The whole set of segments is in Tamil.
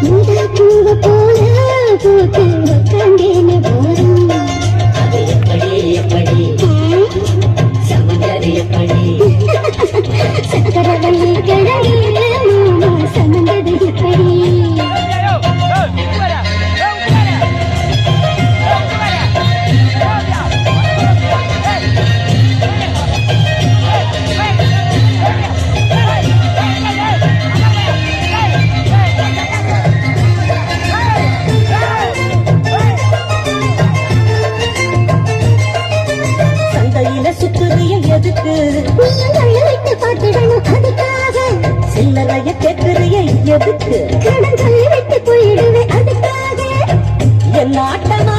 明天。சில்லறைய கேட்கறிய எதுக்கு கடன் விட்டு போயிடுவேன் அதுக்காக. என் ஆட்டமா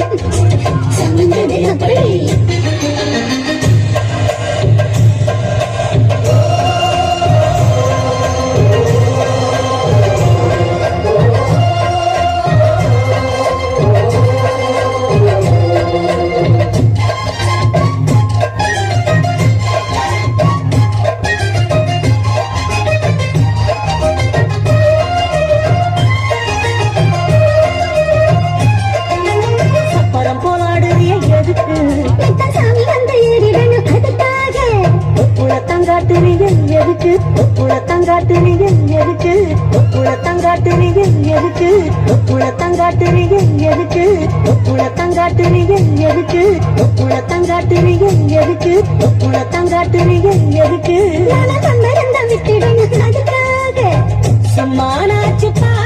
குளத்தங்காட்டுறீங்க எதுக்கு? குளத்தங்காட்டுறீங்க எதுக்கு? குளத்தங்காட்டுறீங்க எதுக்கு? குளத்தங்காட்டுறீங்க எதுக்கு? குளத்தங்காட்டுறீங்க எதுக்கு? குளத்தங்காட்டுறீங்க எதுக்கு? குளத்தங்காட்டுறீங்க எதுக்கு? சம்மானாச்சு பா